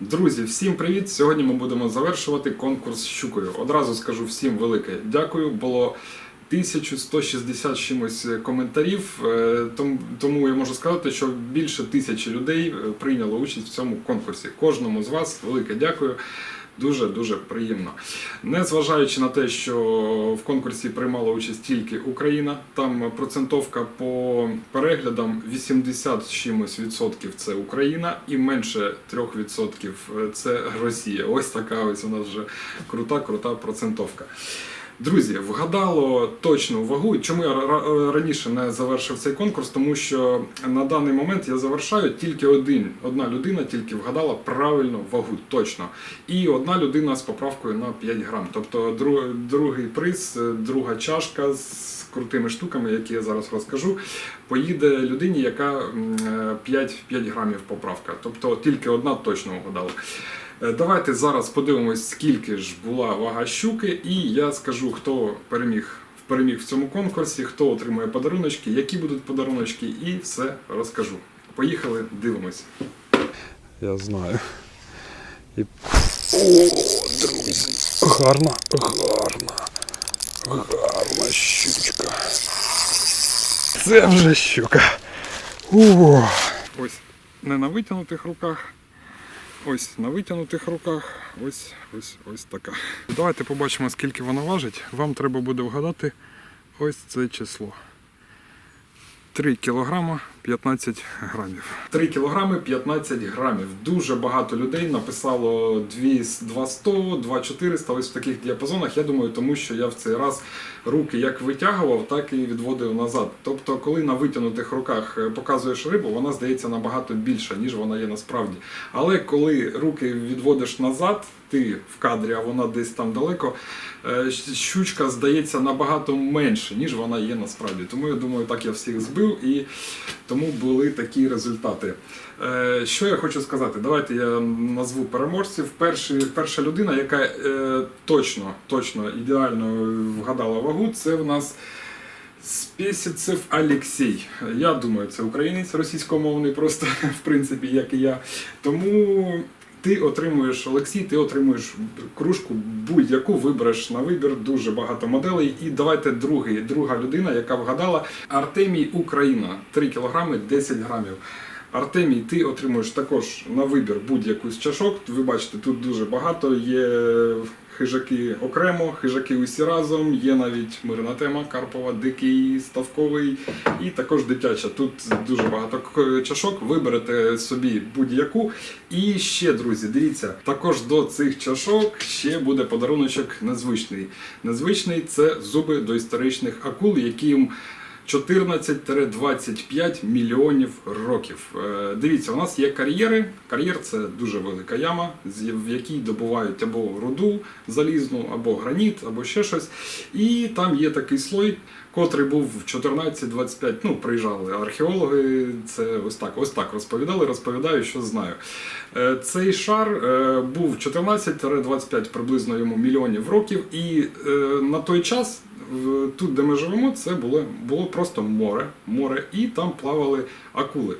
Друзі, всім привіт! Сьогодні ми будемо завершувати конкурс з щукою. Одразу скажу всім велике дякую. Було 1160 з чимось коментарів, е, тому я можу сказати, що більше тисячі людей е, прийняло участь в цьому конкурсі. Кожному з вас велике дякую. Дуже дуже приємно. Незважаючи на те, що в конкурсі приймала участь тільки Україна, там процентовка по переглядам 80 з чимось відсотків це Україна, і менше 3 відсотків це Росія. Ось така ось у нас вже крута, крута процентовка. Друзі, вгадало точну вагу. Чому я ра- раніше не завершив цей конкурс? Тому що на даний момент я завершаю тільки один. Одна людина тільки вгадала правильну вагу, точно. І одна людина з поправкою на 5 грам. Тобто дру- другий приз, е, друга чашка з крутими штуками, які я зараз розкажу, поїде людині, яка м, е, 5, 5 грамів поправка. Тобто тільки одна точно вгадала. Е, Давайте зараз подивимось, скільки ж була вага щуки, і я скажу, хто переміг. Переміг в цьому конкурсі, хто отримує подаруночки, які будуть подаруночки, і все розкажу. Поїхали, дивимось. Я знаю. І... О, друзі, гарна, гарна, гарна щучка. Це вже щука. О, Ось не на витягнутих руках, ось на витягнутих руках, ось ось ось така. Давайте побачимо, скільки вона важить. Вам треба буде вгадати ось це число. 3 кілограма 15 грамів. 3 кілограми 15 грамів. Дуже багато людей написало 200, 2400 ось в таких діапазонах. Я думаю, тому що я в цей раз руки як витягував, так і відводив назад. Тобто, коли на витягнутих руках е, показуєш рибу, вона здається набагато більша, ніж вона є насправді. Але коли руки відводиш назад, ти в кадрі, а вона десь там далеко, е, щучка здається набагато менше, ніж вона є насправді. Тому я думаю, так я всіх збив і тому були такі результати. Е, Що я хочу сказати? Давайте я назву переможців. Перший, перша людина, яка е, точно, точно ідеально вгадала вагу, це в нас. Спєсіцев Олексій. Я думаю, це українець російськомовний, просто в принципі, як і я. Тому ти отримуєш Олексій, ти отримуєш кружку будь-яку вибереш на вибір, дуже багато моделей. І давайте другий, друга людина, яка вгадала Артемій Україна 3 кілограми 10 грамів. Артемій, ти отримуєш також на вибір будь-яку з чашок. Ви бачите, тут дуже багато. Є хижаки окремо, хижаки усі разом. Є навіть мирна тема Карпова, дикий, ставковий і також дитяча. Тут дуже багато чашок. Виберете собі будь-яку. І ще, друзі, дивіться, також до цих чашок ще буде подаруночок незвичний. Незвичний це зуби доісторичних акул, яким 14-25 мільйонів років. Е, Дивіться, у нас є кар'єри. Кар'єр це дуже велика яма, в якій добувають або руду залізну, або граніт, або ще щось. І там є такий слой, котрий був в 14-25. Ну, приїжджали археологи. Це ось так, ось так розповідали. Розповідаю, що знаю. Е, Цей шар е, був 14-25 приблизно йому мільйонів років, і на той час тут, де ми живемо, це було, було просто море, море, і там плавали акули.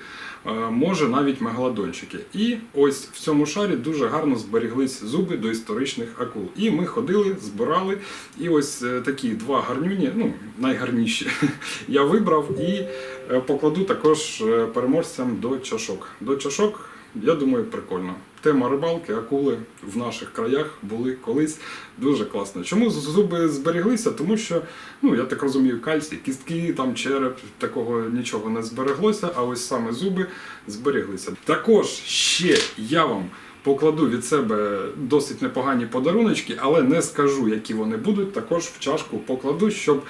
Е, Може навіть мегалодончики. І ось в цьому шарі дуже гарно зберіглись зуби до історичних акул. І ми ходили, збирали. І ось е, такі два гарнюні, ну найгарніші, я вибрав і е, покладу також переможцям до чашок. До чашок, я думаю, прикольно. Тема рибалки, акули в наших краях були колись дуже класно. Чому зуби зберіглися? Тому що, ну я так розумію, кальцій, кістки, там череп, такого нічого не збереглося, а ось саме зуби зберіглися. Також ще я вам покладу від себе досить непогані подаруночки, але не скажу, які вони будуть. Також в чашку покладу, щоб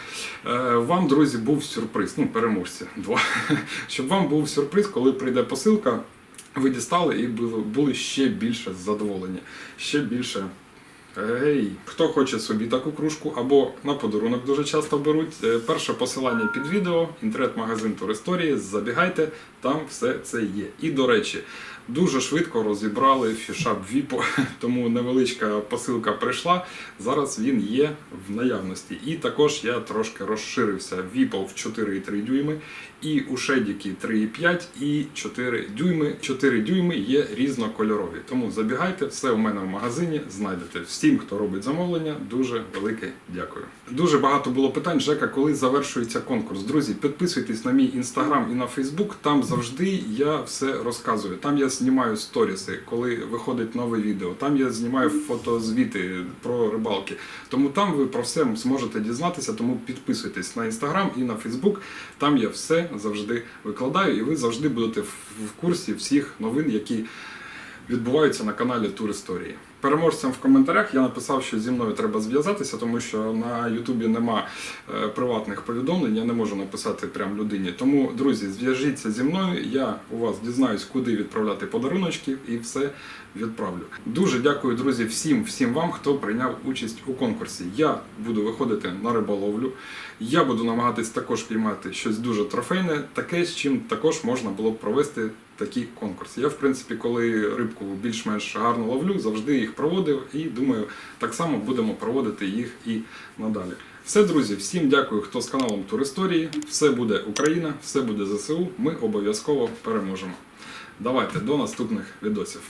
е, вам, друзі, був сюрприз. Ну, переможці два. Щоб вам був сюрприз, коли прийде посилка. Ви дістали і були, ще більше задоволені, ще більше. Ей, хто хоче собі таку кружку або на подарунок дуже часто беруть. е, Перше посилання під відео, інтернет-магазин Туристорії. Забігайте, там все це є. І до речі, Дуже швидко розібрали фішап Віпо, тому невеличка посилка прийшла. Зараз він є в наявності. І також я трошки розширився Віпо в 4,3 дюйми, і у шедіки 3,5 і 4 дюйми. 4 дюйми є різнокольорові. Тому забігайте, все у мене в магазині знайдете. Всім, хто робить замовлення, дуже велике дякую. Дуже багато було питань, Жека, коли завершується конкурс. Друзі, підписуйтесь на мій інстаграм і на Фейсбук. Там завжди я все розказую. Там я знімаю сторіси, коли виходить нове відео. Там я знімаю фотозвіти про рибалки. Тому там ви про все зможете дізнатися. Тому підписуйтесь на інстаграм і на Фейсбук. Там я все завжди викладаю, і ви завжди будете в курсі всіх новин, які відбуваються на каналі Тур Історії. Переможцям в коментарях я написав, що зі мною треба зв'язатися, тому що на Ютубі нема е, приватних повідомлень, я не можу написати прям людині. Тому, друзі, зв'яжіться зі мною, я у вас дізнаюсь, куди відправляти подаруночки і все відправлю. Дуже дякую, друзі, всім, всім вам, хто прийняв участь у конкурсі. Я буду виходити на риболовлю. Я буду намагатись також піймати щось дуже трофейне, таке, з чим також можна було б провести такі конкурс. Я, в принципі, коли рибку більш-менш гарно ловлю, завжди їх проводив і думаю, так само будемо проводити їх і надалі. Все, друзі, всім дякую, хто з каналом Туристорії. Все буде Україна, все буде ЗСУ. Ми обов'язково переможемо. Давайте до наступних відосів.